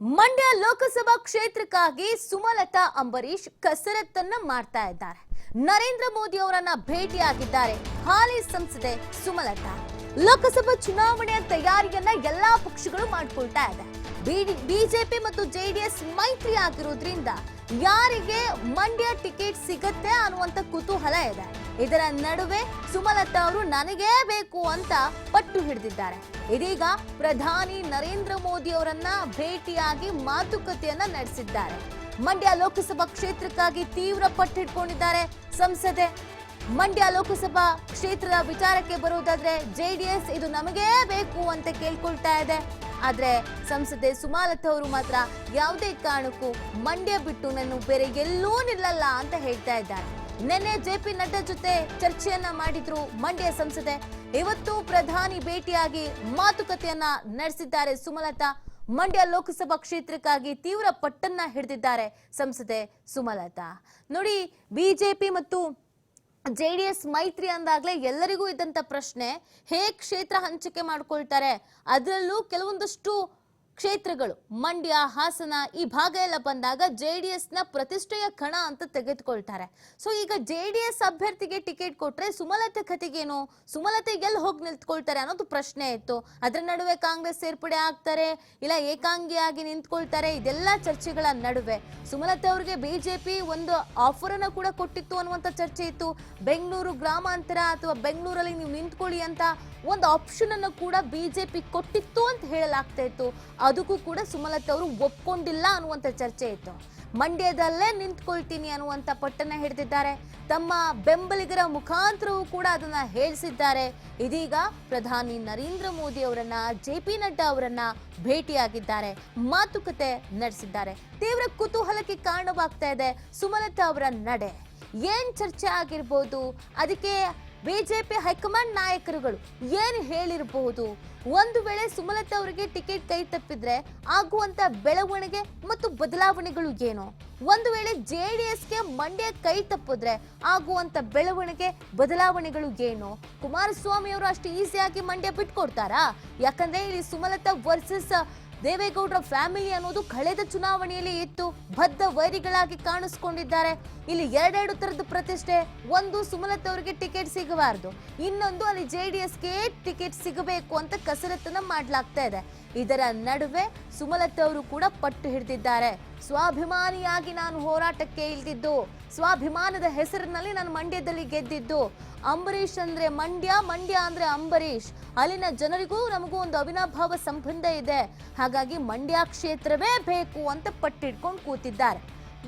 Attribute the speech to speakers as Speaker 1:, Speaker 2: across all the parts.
Speaker 1: ಮಂಡ್ಯ ಲೋಕಸಭಾ ಕ್ಷೇತ್ರಕ್ಕಾಗಿ ಸುಮಲತಾ ಅಂಬರೀಶ್ ಕಸರತ್ತನ್ನ ಮಾಡ್ತಾ ಇದ್ದಾರೆ. ನರೇಂದ್ರ ಮೋದಿ ಅವರನ್ನ ಭೇಟಿಯಾಗಿದ್ದಾರೆ. ಹಾಲಿ ಸಂಸದೆ ಸುಮಲತಾ. ಲೋಕಸಭಾ ಚುನಾವಣೆಯ ತಯಾರಿಯನ್ನ ಎಲ್ಲಾ ಪಕ್ಷಗಳು ಮಾಡಿಕೊಳ್ತಾ ಇದೆ. ಬಿಜೆಪಿ ಮತ್ತು ಜೆಡಿಎಸ್ ಮೈತ್ರಿ ಆಗಿರೋದ್ರಿಂದ ಯಾರಿಗೆ ಮಂಡ್ಯ ಟಿಕೆಟ್ ಸಿಗತ್ತೆ ಅನ್ನುವಂತ ಕುತೂಹಲ ಇದೆ. ಇದರ ನಡುವೆ ಸುಮಲತಾ ಅವರು ನನಗೇ ಬೇಕು ಅಂತ ಪಟ್ಟು ಹಿಡಿದಿದ್ದಾರೆ. ಇದೀಗ ಪ್ರಧಾನಿ ನರೇಂದ್ರ ಮೋದಿ ಅವರನ್ನ ಭೇಟಿಯಾಗಿ ಮಾತುಕತೆಯನ್ನ ನಡೆಸಿದ್ದಾರೆ. ಮಂಡ್ಯ ಲೋಕಸಭಾ ಕ್ಷೇತ್ರಕ್ಕಾಗಿ ತೀವ್ರ ಪಟ್ಟು ಹಿಡ್ಕೊಂಡಿದ್ದಾರೆ ಸಂಸದೆ. ಮಂಡ್ಯ ಲೋಕಸಭಾ ಕ್ಷೇತ್ರದ ವಿಚಾರಕ್ಕೆ ಬರುವುದಾದ್ರೆ ಜೆಡಿಎಸ್ ಇದು ನಮಗೇ ಬೇಕು ಅಂತ ಕೇಳ್ಕೊಳ್ತಾ ಇದೆ. ಆದ್ರೆ ಸಂಸದೆ ಸುಮಾಲತಾ ಅವರು ಮಾತ್ರ ಯಾವುದೇ ಕಾರಣಕ್ಕೂ ಮಂಡ್ಯ ಬಿಟ್ಟು ನಾನು ಬೇರೆ ಎಲ್ಲೂ ನಿಲ್ಲಲ್ಲ ಅಂತ ಹೇಳ್ತಾ ಇದ್ದಾರೆ. ನಿನ್ನೆ ಜೆ ಪಿ ನಡ್ಡಾ ಜೊತೆ ಚರ್ಚೆಯನ್ನ ಮಾಡಿದ್ರು ಮಂಡ್ಯ ಸಂಸದೆ. ಇವತ್ತು ಪ್ರಧಾನಿ ಭೇಟಿಯಾಗಿ ಮಾತುಕತೆಯನ್ನ ನಡೆಸಿದ್ದಾರೆ. ಸುಮಲತಾ ಮಂಡ್ಯ ಲೋಕಸಭಾ ಕ್ಷೇತ್ರಕ್ಕಾಗಿ ತೀವ್ರ ಪಟ್ಟನ್ನ ಹಿಡಿದಿದ್ದಾರೆ ಸಂಸದೆ ಸುಮಲತಾ. ನೋಡಿ, ಬಿಜೆಪಿ ಮತ್ತು ಜೆ ಡಿ ಎಸ್ ಮೈತ್ರಿ ಅಂದಾಗಲೇ ಎಲ್ಲರಿಗೂ ಇದ್ದಂತ ಪ್ರಶ್ನೆ, ಹೇಗೆ ಕ್ಷೇತ್ರ ಹಂಚಿಕೆ ಮಾಡ್ಕೊಳ್ತಾರೆ? ಅದರಲ್ಲೂ ಕೆಲವೊಂದಷ್ಟು ಕ್ಷೇತ್ರಗಳು, ಮಂಡ್ಯ, ಹಾಸನ ಈ ಭಾಗ ಎಲ್ಲ ಬಂದಾಗ ಜೆ ಡಿ ಎಸ್ನ ಪ್ರತಿಷ್ಠೆಯ ಕಣ ಅಂತ ತೆಗೆದುಕೊಳ್ತಾರೆ. ಸೊ ಈಗ ಜೆ ಡಿ ಎಸ್ ಅಭ್ಯರ್ಥಿಗೆ ಟಿಕೆಟ್ ಕೊಟ್ರೆ ಸುಮಲತೆ ಕತೆಗೇನು ಸುಮಲತೆ ಎಲ್ಲಿ ಹೋಗಿ ನಿಂತ್ಕೊಳ್ತಾರೆ ಅನ್ನೋದು ಪ್ರಶ್ನೆ ಇತ್ತು. ಅದರ ನಡುವೆ ಕಾಂಗ್ರೆಸ್ ಸೇರ್ಪಡೆ ಆಗ್ತಾರೆ, ಇಲ್ಲ ಏಕಾಂಗಿಯಾಗಿ ನಿಂತ್ಕೊಳ್ತಾರೆ, ಇದೆಲ್ಲ ಚರ್ಚೆಗಳ ನಡುವೆ. ಸುಮಲತೆ ಅವರಿಗೆ ಬಿಜೆಪಿ ಒಂದು ಆಫರ್ ಅನ್ನು ಕೂಡ ಕೊಟ್ಟಿತ್ತು ಅನ್ನುವಂತ ಚರ್ಚೆ ಇತ್ತು. ಬೆಂಗಳೂರು ಗ್ರಾಮಾಂತರ ಅಥವಾ ಬೆಂಗಳೂರಲ್ಲಿ ನೀವು ನಿಂತ್ಕೊಳ್ಳಿ ಅಂತ ಒಂದು ಆಪ್ಷನ್ ಅನ್ನು ಕೂಡ ಬಿಜೆಪಿ ಕೊಟ್ಟಿತ್ತು ಅಂತ ಹೇಳಲಾಗ್ತಾ ಇತ್ತು. ಅದಕ್ಕೂ ಕೂಡ ಸುಮಲತಾ ಅವರು ಒಪ್ಕೊಂಡಿಲ್ಲ ಅನ್ನುವಂತ ಚರ್ಚೆ ಇತ್ತು. ಮಂಡ್ಯದಲ್ಲೇ ನಿಂತ್ಕೊಳ್ತೀನಿ ಅನ್ನುವಂತ ಪಟ್ಟನ್ನ ಹಿಡಿದಿದ್ದಾರೆ. ತಮ್ಮ ಬೆಂಬಲಿಗರ ಮುಖಾಂತರವೂ ಕೂಡ ಅದನ್ನ ಹೇಳಿಸಿದ್ದಾರೆ. ಇದೀಗ ಪ್ರಧಾನಿ ನರೇಂದ್ರ ಮೋದಿ ಅವರನ್ನ, ಜೆ ಪಿ ನಡ್ಡಾ ಅವರನ್ನ ಭೇಟಿಯಾಗಿದ್ದಾರೆ. ಮಾತುಕತೆ ನಡೆಸಿದ್ದಾರೆ. ತೀವ್ರ ಕುತೂಹಲಕ್ಕೆ ಕಾರಣವಾಗ್ತಾ ಇದೆ ಸುಮಲತಾ ಅವರ ನಡೆ. ಏನ್ ಚರ್ಚೆ ಆಗಿರ್ಬೋದು? ಅದಕ್ಕೆ ಬಿಜೆಪಿ ಹೈಕಮಾಂಡ್ ನಾಯಕರುಗಳು ಏನು ಹೇಳಿರಬಹುದು? ಒಂದು ವೇಳೆ ಸುಮಲತಾ ಅವರಿಗೆ ಟಿಕೆಟ್ ಕೈ ತಪ್ಪಿದ್ರೆ ಆಗುವಂತ ಬೆಳವಣಿಗೆ ಮತ್ತು ಬದಲಾವಣೆಗಳು ಏನು? ಒಂದು ವೇಳೆ ಜೆ ಡಿ ಎಸ್ಗೆ ಮಂಡ್ಯ ಕೈ ತಪ್ಪಿದ್ರೆ ಆಗುವಂತ ಬೆಳವಣಿಗೆ, ಬದಲಾವಣೆಗಳು ಏನು? ಕುಮಾರಸ್ವಾಮಿ ಅವರು ಅಷ್ಟು ಈಸಿಯಾಗಿ ಮಂಡ್ಯ ಬಿಟ್ಕೊಡ್ತಾರಾ? ಯಾಕಂದ್ರೆ ಇಲ್ಲಿ ಸುಮಲತಾ ವರ್ಸಸ್ ದೇವೇಗೌಡರ ಫ್ಯಾಮಿಲಿ ಅನ್ನೋದು ಕಳೆದ ಚುನಾವಣೆಯಲ್ಲಿ ಇತ್ತು. ಬದ್ಧ ವೈರಿಗಳಾಗಿ ಕಾಣಿಸ್ಕೊಂಡಿದ್ದಾರೆ. ಇಲ್ಲಿ ಎರಡೆರಡು ತರದ ಪ್ರತಿಷ್ಠೆ, ಒಂದು ಸುಮಲತಾ ಅವರಿಗೆ ಟಿಕೆಟ್ ಸಿಗಬಾರ್ದು. ಇನ್ನೊಂದು ಅಲ್ಲಿ ಜೆ ಡಿ ಎಸ್ಗೆ ಟಿಕೆಟ್ ಸಿಗಬೇಕು ಅಂತ ಕಸರತ್ತನ್ನ ಮಾಡಲಾಗ್ತಾ ಇದೆ. ಇದರ ನಡುವೆ ಸುಮಲತಾ ಅವರು ಕೂಡ ಪಟ್ಟು ಹಿಡಿದಿದ್ದಾರೆ. ಸ್ವಾಭಿಮಾನಿಯಾಗಿ ನಾನು ಹೋರಾಟಕ್ಕೆ ಇಲ್ದಿದ್ದು, ಸ್ವಾಭಿಮಾನದ ಹೆಸರಿನಲ್ಲಿ ನಾನು ಮಂಡ್ಯದಲ್ಲಿ ಗೆದ್ದಿದ್ದು. ಅಂಬರೀಷ್ ಅಂದ್ರೆ ಮಂಡ್ಯ ಮಂಡ್ಯ ಅಂದ್ರೆ ಅಂಬರೀಷ್. ಅಲ್ಲಿನ ಜನರಿಗೂ ನಮಗೂ ಒಂದು ಅವಿನಾಭಾವ ಸಂಬಂಧ ಇದೆ. ಹಾಗಾಗಿ ಮಂಡ್ಯ ಕ್ಷೇತ್ರವೇ ಬೇಕು ಅಂತ ಪಟ್ಟಿಡ್ಕೊಂಡು ಕೂತಿದ್ದಾರೆ.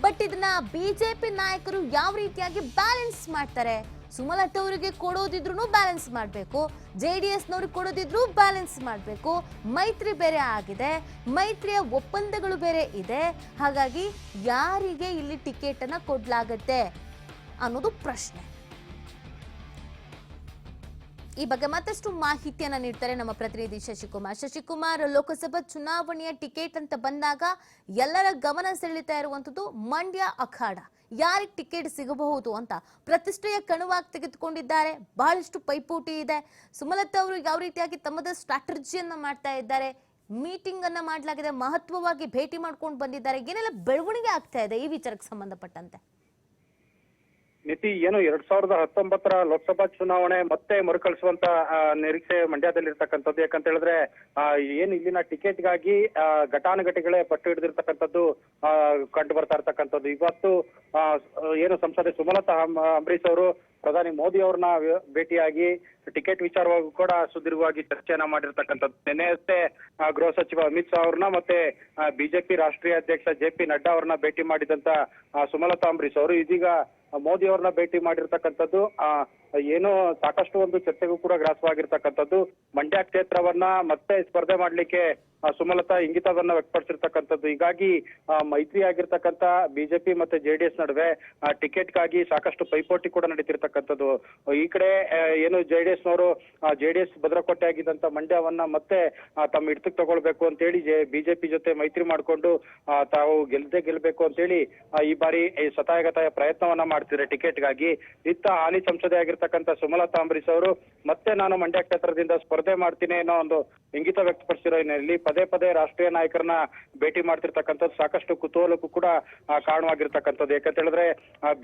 Speaker 1: ಬಟ್ ಇದನ್ನ ಬಿಜೆಪಿ ನಾಯಕರು ಯಾವ ರೀತಿಯಾಗಿ ಬ್ಯಾಲೆನ್ಸ್ ಮಾಡ್ತಾರೆ? ಸುಮಲತಾ ಅವರಿಗೆ ಕೊಡೋದಿದ್ರು ಬ್ಯಾಲೆನ್ಸ್ ಮಾಡಬೇಕು ಜೆ ಡಿ ಎಸ್ನವ್ರಿಗೆ ಕೊಡೋದಿದ್ರು ಬ್ಯಾಲೆನ್ಸ್ ಮಾಡಬೇಕು, ಮೈತ್ರಿ ಬೇರೆ ಆಗಿದೆ, ಮೈತ್ರಿಯ ಒಪ್ಪಂದಗಳು ಬೇರೆ ಇದೆ, ಹಾಗಾಗಿ ಯಾರಿಗೆ ಇಲ್ಲಿ ಟಿಕೆಟನ್ನು ಕೊಡಲಾಗತ್ತೆ ಕೊಡ್ಲಾಗತ್ತೆ ಅನ್ನೋದು ಪ್ರಶ್ನೆ. ಈ ಬಗ್ಗೆ ಮತ್ತಷ್ಟು ಮಾಹಿತಿಯನ್ನ ನೀಡ್ತಾರೆ ನಮ್ಮ ಪ್ರತಿನಿಧಿ ಶಶಿಕುಮಾರ್. ಶಶಿಕುಮಾರ್, ಲೋಕಸಭಾ ಚುನಾವಣೆಯ ಟಿಕೆಟ್ ಅಂತ ಬಂದಾಗ ಎಲ್ಲರ ಗಮನ ಸೆಳೀತಾ ಇರುವಂತದ್ದು ಮಂಡ್ಯ ಅಖಾಡ. ಯಾರಿಗೆ ಟಿಕೆಟ್ ಸಿಗಬಹುದು ಅಂತ ಪ್ರತಿಷ್ಠೆಯ ಕಣವಾಗಿ ತೆಗೆದುಕೊಂಡಿದ್ದಾರೆ. ಬಹಳಷ್ಟು ಪೈಪೋಟಿ ಇದೆ. ಸುಮಲತಾ ಅವರು ಯಾವ ರೀತಿಯಾಗಿ ತಮ್ಮದ ಸ್ಟ್ರಾಟಜಿಯನ್ನ ಮಾಡ್ತಾ ಇದ್ದಾರೆ, ಮೀಟಿಂಗ್ ಅನ್ನ ಮಾಡಲಾಗಿದೆ, ಮಹತ್ವವಾಗಿ ಭೇಟಿ ಮಾಡ್ಕೊಂಡು ಬಂದಿದ್ದಾರೆ, ಏನೆಲ್ಲ ಬೆಳವಣಿಗೆ ಆಗ್ತಾ ಇದೆ ಈ ವಿಚಾರಕ್ಕೆ ಸಂಬಂಧಪಟ್ಟಂತೆ?
Speaker 2: ನಿತಿ ಏನು ಎರಡ್ ಸಾವಿರದ ಹತ್ತೊಂಬತ್ತರ ಲೋಕಸಭಾ ಚುನಾವಣೆ ಮತ್ತೆ ಮರುಕಳಿಸುವಂತ ನಿರೀಕ್ಷೆ ಮಂಡ್ಯದಲ್ಲಿ ಇರ್ತಕ್ಕಂಥದ್ದು ಯಾಕಂತ ಹೇಳಿದ್ರೆ ಏನು ಇಲ್ಲಿನ ಟಿಕೆಟ್ಗಾಗಿ ಘಟಾನುಘಟಿಗಳೇ ಪಟ್ಟು ಹಿಡಿದಿರ್ತಕ್ಕಂಥದ್ದು ಕಂಡು ಬರ್ತಾ ಇರ್ತಕ್ಕಂಥದ್ದು. ಇವತ್ತು ಏನು ಸಂಸದೆ ಸುಮಲತಾ ಅಂಬರೀಶ್ ಅವರು, ಪ್ರಧಾನಿ ಮೋದಿ ಅವ್ರನ್ನ ಭೇಟಿಯಾಗಿ ಟಿಕೆಟ್ ವಿಚಾರವಾಗೂ ಕೂಡ ಸುದೀರ್ಘವಾಗಿ ಚರ್ಚೆಯನ್ನ ಮಾಡಿರ್ತಕ್ಕಂಥದ್ದು. ನಿನ್ನೆ ಅಷ್ಟೇ ಗೃಹ ಸಚಿವ ಅಮಿತ್ ಶಾ ಅವ್ರನ್ನ ಮತ್ತೆ ಬಿಜೆಪಿ ರಾಷ್ಟ್ರೀಯ ಅಧ್ಯಕ್ಷ ಜೆ ಪಿ ನಡ್ಡಾ ಅವ್ರನ್ನ ಭೇಟಿ ಮಾಡಿದಂತ ಸುಮಲತಾ ಅಂಬರೀಶ್ ಅವರು. ಇದೀಗ ಮೋದಿ ಅವ್ರನ್ನ ಭೇಟಿ ಮಾಡಿರ್ತಕ್ಕಂಥದ್ದು ಆ ಏನೋ ಸಾಕಷ್ಟು ಒಂದು ಚರ್ಚೆಗೂ ಕೂಡ ಗ್ರಾಸವಾಗಿರ್ತಕ್ಕಂಥದ್ದು. ಮಂಡ್ಯ ಕ್ಷೇತ್ರವನ್ನ ಮತ್ತೆ ಸ್ಪರ್ಧೆ ಮಾಡ್ಲಿಕ್ಕೆ ಸುಮಲತಾ ಇಂಗಿತವನ್ನ ವ್ಯಕ್ತಪಡಿಸಿರ್ತಕ್ಕಂಥದ್ದು. ಹೀಗಾಗಿ ಮೈತ್ರಿ ಆಗಿರ್ತಕ್ಕಂಥ ಬಿಜೆಪಿ ಮತ್ತೆ ಜೆಡಿಎಸ್ ನಡುವೆ ಟಿಕೆಟ್ಗಾಗಿ ಸಾಕಷ್ಟು ಪೈಪೋಟಿ ಕೂಡ ನಡೀತಿರ್ತಕ್ಕಂಥದ್ದು. ಈ ಕಡೆ ಏನು ಜೆಡಿಎಸ್ ನವರು ಜೆಡಿಎಸ್ ಭದ್ರಕೋಟೆ ಆಗಿದ್ದಂತ ಮಂಡ್ಯವನ್ನ ಮತ್ತೆ ತಮ್ಮ ಹಿಡಿತಕ್ಕೆ ತಗೊಳ್ಬೇಕು ಅಂತೇಳಿ ಬಿಜೆಪಿ ಜೊತೆ ಮೈತ್ರಿ ಮಾಡಿಕೊಂಡು ತಾವು ಗೆಲ್ಲದೆ ಗೆಲ್ಬೇಕು ಅಂತೇಳಿ ಹೇಳಿ ಈ ಬಾರಿ ಸತಾಯಗತಾಯ ಪ್ರಯತ್ನವನ್ನ ಮಾಡ್ತಿದ್ದಾರೆ ಟಿಕೆಟ್ಗಾಗಿ. ಇತ್ತ ಹಾಲಿ ಸಂಸದೆ ಆಗಿರ್ತಕ್ಕಂಥ ಆಗಿರ್ತಕ್ಕಂಥ ಸುಮಲತಾ ಅಂಬರೀಶ್ ಅವರು, ಮತ್ತೆ ನಾನು ಮಂಡ್ಯ ಕ್ಷೇತ್ರದಿಂದ ಸ್ಪರ್ಧೆ ಮಾಡ್ತೀನಿ ಅನ್ನೋ ಒಂದು ಇಂಗಿತ ವ್ಯಕ್ತಪಡಿಸಿರೋ ಹಿನ್ನೆಲೆಯಲ್ಲಿ ಪದೇ ಪದೇ ರಾಷ್ಟ್ರೀಯ ನಾಯಕರನ್ನ ಭೇಟಿ ಮಾಡ್ತಿರ್ತಕ್ಕಂಥದ್ದು ಸಾಕಷ್ಟು ಕುತೂಹಲಕ್ಕೂ ಕೂಡ ಕಾರಣವಾಗಿರ್ತಕ್ಕಂಥದ್ದು. ಯಾಕಂತ ಹೇಳಿದ್ರೆ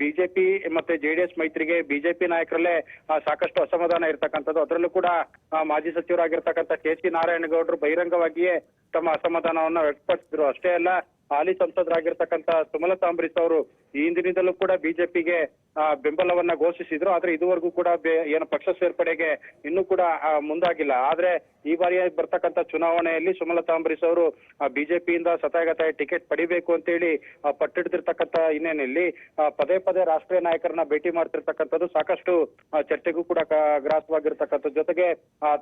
Speaker 2: ಬಿಜೆಪಿ ಮತ್ತೆ ಜೆಡಿಎಸ್ ಮೈತ್ರಿಗೆ ಬಿಜೆಪಿ ನಾಯಕರಲ್ಲೇ ಸಾಕಷ್ಟು ಅಸಮಾಧಾನ ಇರ್ತಕ್ಕಂಥದ್ದು. ಅದರಲ್ಲೂ ಕೂಡ ಮಾಜಿ ಸಚಿವರಾಗಿರ್ತಕ್ಕಂಥ ಕೆ ಸಿ ನಾರಾಯಣಗೌಡರು ಬಹಿರಂಗವಾಗಿಯೇ ತಮ್ಮ ಅಸಮಾಧಾನವನ್ನ ವ್ಯಕ್ತಪಡಿಸಿದ್ರು. ಅಷ್ಟೇ ಅಲ್ಲ, ಹಾಲಿ ಸಂಸದರಾಗಿರ್ತಕ್ಕಂಥ ಸುಮಲತಾ ಅಂಬರೀಶ್ ಅವರು ಈ ಹಿಂದಿನಿಂದಲೂ ಕೂಡ ಬಿಜೆಪಿಗೆ ಬೆಂಬಲವನ್ನ ಘೋಷಿಸಿದ್ರು. ಆದ್ರೆ ಇದುವರೆಗೂ ಕೂಡ ಏನು ಪಕ್ಷ ಸೇರ್ಪಡೆಗೆ ಇನ್ನೂ ಕೂಡ ಮುಂದಾಗಿಲ್ಲ. ಆದ್ರೆ ಈ ಬಾರಿ ಬರ್ತಕ್ಕಂಥ ಚುನಾವಣೆಯಲ್ಲಿ ಸುಮಲತಾ ಅಂಬರೀಶ್ ಅವರು ಬಿಜೆಪಿಯಿಂದ ಸತಾಯಗತಾಯ ಟಿಕೆಟ್ ಪಡಿಬೇಕು ಅಂತ ಹೇಳಿ ಪಟ್ಟಿಡ್ತಿರ್ತಕ್ಕಂಥ ಹಿನ್ನೆಲೆಯಲ್ಲಿ ಪದೇ ಪದೇ ರಾಷ್ಟ್ರೀಯ ನಾಯಕರನ್ನ ಭೇಟಿ ಮಾಡ್ತಿರ್ತಕ್ಕಂಥದ್ದು ಸಾಕಷ್ಟು ಚರ್ಚೆಗೂ ಕೂಡ ಗ್ರಾಸವಾಗಿರ್ತಕ್ಕಂಥ ಜೊತೆಗೆ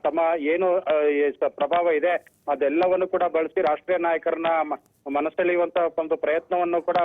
Speaker 2: ತಮ್ಮ ಏನು ಪ್ರಭಾವ ಇದೆ, ಅದೆಲ್ಲವನ್ನು ಕೂಡ ಬಳಸಿ ರಾಷ್ಟ್ರೀಯ ನಾಯಕರನ್ನ ಮನಸ್ಸೆಳೆಯುವಂತ ಒಂದು ಪ್ರಯತ್ನವನ್ನು ಕೂಡ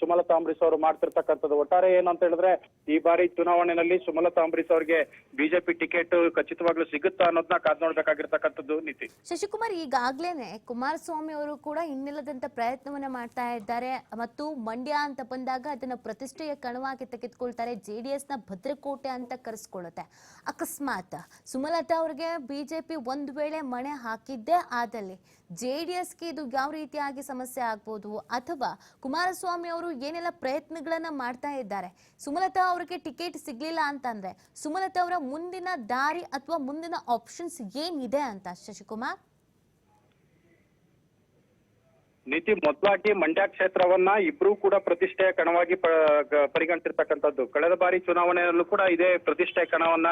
Speaker 2: ಸುಮಲತಾ ಅಂಬರೀಶ್ ಅವರು ಮಾಡ್ತಿರ್ತಕ್ಕಂಥದ್ದು. ಒಟ್ಟಾರೆ ಏನಂತ ಹೇಳಿದ್ರೆ, ಈ ಬಾರಿ ಚುನಾವಣೆಯಲ್ಲಿ ಸುಮಲತಾ ಅಂಬರೀಶ್ ಅವರಿಗೆ ಬಿಜೆಪಿ ಟಿಕೆಟ್ ಖಚಿತವಾಗ್ಲೂ ಸಿಗುತ್ತಾ ಅನ್ನೋದನ್ನ ಕಾದ್ ನೋಡ್ಬೇಕಾಗಿರ್ತಕ್ಕಂಥದ್ದು ನೀತಿ.
Speaker 1: ಶಶಿಕುಮಾರ್ ಈಗಾಗ್ಲೇನೆ ಕುಮಾರಸ್ವಾಮಿ ಅವರು ಕೂಡ ಇನ್ನಿಲ್ಲದಂತ ಪ್ರಯತ್ನವನ್ನ ಮಾಡ್ತಾ ಇದ್ದಾರೆ. ಮತ್ತು ಮಂಡ್ಯ ಅಂತ ಬಂದಾಗ ಅದನ್ನ ಪ್ರತಿಷ್ಠೆಯ ಕಣವಾಗಿ ತೆಗೆದುಕೊಳ್ತಾರೆ. ಜೆಡಿಎಸ್ನ ಭದ್ರಕೋಟೆ ಅಂತ ಕರೆಸ್ಕೊಳ್ಳುತ್ತೆ. ಅಕಸ್ಮಾತ್ ಸುಮಲತಾ ಅವ್ರಿಗೆ ಬಿಜೆಪಿ ಒಂದ್ ವೇಳೆ ಮಣೆ ಹಾಕಿದ್ದೇ ಆದಲ್ಲಿ ಜೆ ಡಿ ಎಸ್ಗೆ ಇದು ಯಾವ ರೀತಿಯಾಗಿ ಸಮಸ್ಯೆ ಆಗ್ಬೋದು? ಅಥವಾ ಕುಮಾರಸ್ವಾಮಿ ಅವರು ಏನೆಲ್ಲ ಪ್ರಯತ್ನಗಳನ್ನ ಮಾಡ್ತಾ ಇದ್ದಾರೆ? ಸುಮಲತಾ ಅವ್ರಿಗೆ ಟಿಕೆಟ್ ಸಿಗ್ಲಿಲ್ಲ ಅಂತಂದ್ರೆ, ಸುಮಲತಾ ಅವರ ಮುಂದಿನ ದಾರಿ ಅಥವಾ ಮುಂದಿನ ಆಪ್ಷನ್ಸ್ ಏನಿದೆ ಅಂತ ಶಶಿಕುಮಾರ್?
Speaker 2: ನೀತಿ ಮೊದಲಾಗಿ ಮಂಡ್ಯ ಕ್ಷೇತ್ರವನ್ನ ಇಬ್ರು ಕೂಡ ಪ್ರತಿಷ್ಠೆಯ ಕಣವಾಗಿ ಪರಿಗಣಿಸಿರ್ತಕ್ಕಂಥದ್ದು. ಕಳೆದ ಬಾರಿ ಚುನಾವಣೆಯಲ್ಲೂ ಕೂಡ ಇದೇ ಪ್ರತಿಷ್ಠೆ ಕಣವನ್ನ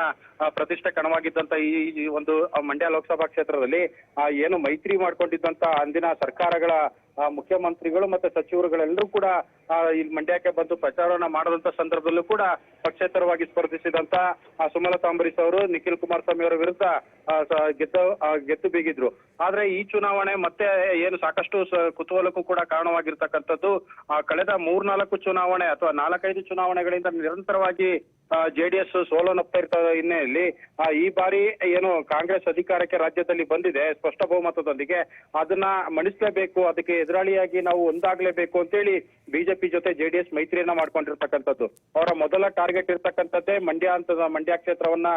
Speaker 2: ಪ್ರತಿಷ್ಠೆ ಕಣವಾಗಿದ್ದಂತ ಈ ಒಂದು ಮಂಡ್ಯ ಲೋಕಸಭಾ ಕ್ಷೇತ್ರದಲ್ಲಿ ಏನು ಮೈತ್ರಿ ಮಾಡ್ಕೊಂಡಿದ್ದಂತ ಅಂದಿನ ಸರ್ಕಾರಗಳ ಮುಖ್ಯಮಂತ್ರಿಗಳು ಮತ್ತೆ ಸಚಿವರುಗಳೆಲ್ಲರೂ ಕೂಡ ಇಲ್ಲಿ ಮಂಡ್ಯಕ್ಕೆ ಬಂದು ಪ್ರಚಾರವನ್ನ ಮಾಡದಂತ ಸಂದರ್ಭದಲ್ಲೂ ಕೂಡ ಪಕ್ಷೇತರವಾಗಿ ಸ್ಪರ್ಧಿಸಿದಂತ ಸುಮಲತಾ ಅಂಬರೀಶ್ ಅವರು, ನಿಖಿಲ್ ಕುಮಾರಸ್ವಾಮಿ ಅವರ ವಿರುದ್ಧ ಗೆದ್ದು ಗೆದ್ದು ಬೀಗಿದ್ರು. ಆದ್ರೆ ಈ ಚುನಾವಣೆ ಮತ್ತೆ ಏನು ಸಾಕಷ್ಟು ಕುತೂಹಲಕ್ಕೂ ಕೂಡ ಕಾರಣವಾಗಿರ್ತಕ್ಕಂಥದ್ದು ಕಳೆದ ಮೂರ್ನಾಲ್ಕು ಚುನಾವಣೆ ಅಥವಾ ನಾಲ್ಕೈದು ಚುನಾವಣೆಗಳಿಂದ ನಿರಂತರವಾಗಿ ಜೆಡಿಎಸ್ ಸೋಲನ್ನಪ್ತಾ ಇರ್ತದ ಹಿನ್ನೆಲೆಯಲ್ಲಿ ಈ ಬಾರಿ ಏನು ಕಾಂಗ್ರೆಸ್ ಅಧಿಕಾರಕ್ಕೆ ರಾಜ್ಯದಲ್ಲಿ ಬಂದಿದೆ ಸ್ಪಷ್ಟ ಬಹುಮತದೊಂದಿಗೆ ಅದನ್ನ ಮಣಿಸ್ಲೇಬೇಕು ಅದಕ್ಕೆ ಎದುರಾಳಿಯಾಗಿ ನಾವು ಒಂದಾಗ್ಲೇಬೇಕು ಅಂತೇಳಿ ಬಿಜೆಪಿ ಜೊತೆ ಜೆಡಿಎಸ್ ಮೈತ್ರಿಯನ್ನ ಮಾಡ್ಕೊಂಡಿರ್ತಕ್ಕಂಥದ್ದು. ಅವರ ಮೊದಲ ಟಾರ್ಗೆಟ್ ಇರ್ತಕ್ಕಂಥದ್ದೇ ಮಂಡ್ಯ ಅಂತದ ಮಂಡ್ಯ ಕ್ಷೇತ್ರವನ್ನ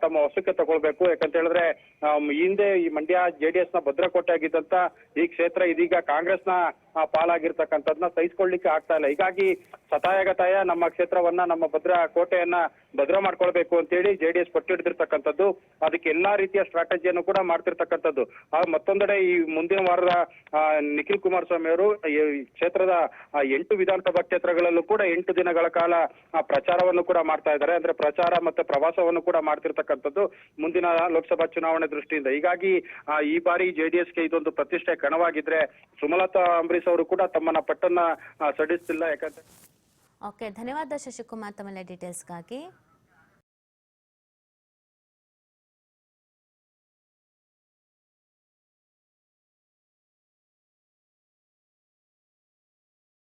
Speaker 2: ತಮ್ಮ ವಶಕ್ಕೆ ತಗೊಳ್ಬೇಕು. ಯಾಕಂತ ಹೇಳಿದ್ರೆ ಹಿಂದೆ ಈ ಹಿಂದೆ ಈ ಮಂಡ್ಯ ಎಸ್ನ ಭದ್ರಕೋಟೆ ಆಗಿದ್ದಂತ ಈ ಕ್ಷೇತ್ರ ಇದೀಗ ಕಾಂಗ್ರೆಸ್ನ ಆ, ಪಾಲಾಗಿರ್ತಕ್ಕಂಥದ್ನ ಸಹಿಸ್ಕೊಳ್ಳಿಕ್ಕೆ ಆಗ್ತಾ ಇಲ್ಲ. ಹೀಗಾಗಿ ಸತಾಯಗತಾಯ ನಮ್ಮ ಕ್ಷೇತ್ರವನ್ನ ನಮ್ಮ ಭದ್ರ ಕೋಟೆಯನ್ನ ಭದ್ರ ಮಾಡ್ಕೊಳ್ಬೇಕು ಅಂತೇಳಿ ಜೆಡಿಎಸ್ ಪಟ್ಟಿಡ್ತಿರ್ತಕ್ಕಂಥದ್ದು ಅದಕ್ಕೆ ಎಲ್ಲಾ ರೀತಿಯ ಸ್ಟ್ರಾಟಜಿಯನ್ನು ಕೂಡ ಮಾಡ್ತಿರ್ತಕ್ಕಂಥದ್ದು. ಆ, ಮತ್ತೊಂದೆಡೆ ಈ ಮುಂದಿನ ವಾರದ ನಿಖಿಲ್ ಕುಮಾರಸ್ವಾಮಿ ಅವರು ಕ್ಷೇತ್ರದ ಎಂಟು ವಿಧಾನಸಭಾ ಕ್ಷೇತ್ರಗಳಲ್ಲೂ ಕೂಡ ಎಂಟು ದಿನಗಳ ಕಾಲ ಪ್ರಚಾರವನ್ನು ಕೂಡ ಮಾಡ್ತಾ ಇದ್ದಾರೆ. ಅಂದ್ರೆ ಪ್ರಚಾರ ಮತ್ತೆ ಪ್ರವಾಸವನ್ನು ಕೂಡ ಮಾಡ್ತಿರ್ತಕ್ಕಂಥದ್ದು ಮುಂದಿನ ಲೋಕಸಭಾ ಚುನಾವಣೆ ದೃಷ್ಟಿಯಿಂದ. ಹೀಗಾಗಿ ಈ ಬಾರಿ ಜೆಡಿಎಸ್ಗೆ ಇದೊಂದು ಪ್ರತಿಷ್ಠೆ ಕಣವಾಗಿದ್ರೆ ಸುಮಲತಾ ಅಂಬರೀಶ್ ಅವರು ಕೂಡ ತಮ್ಮನ್ನ ಪಟ್ಟನ್ನ ಸಡಿಸ್ತಿಲ್ಲ. ಯಾಕಂದ್ರೆ
Speaker 1: ಓಕೆ ಧನ್ಯವಾದ ಶಶಿಕುಮಾರ್ ತಮ್ಮೆಲ್ಲ ಡೀಟೇಲ್ಸ್ಗಾಗಿ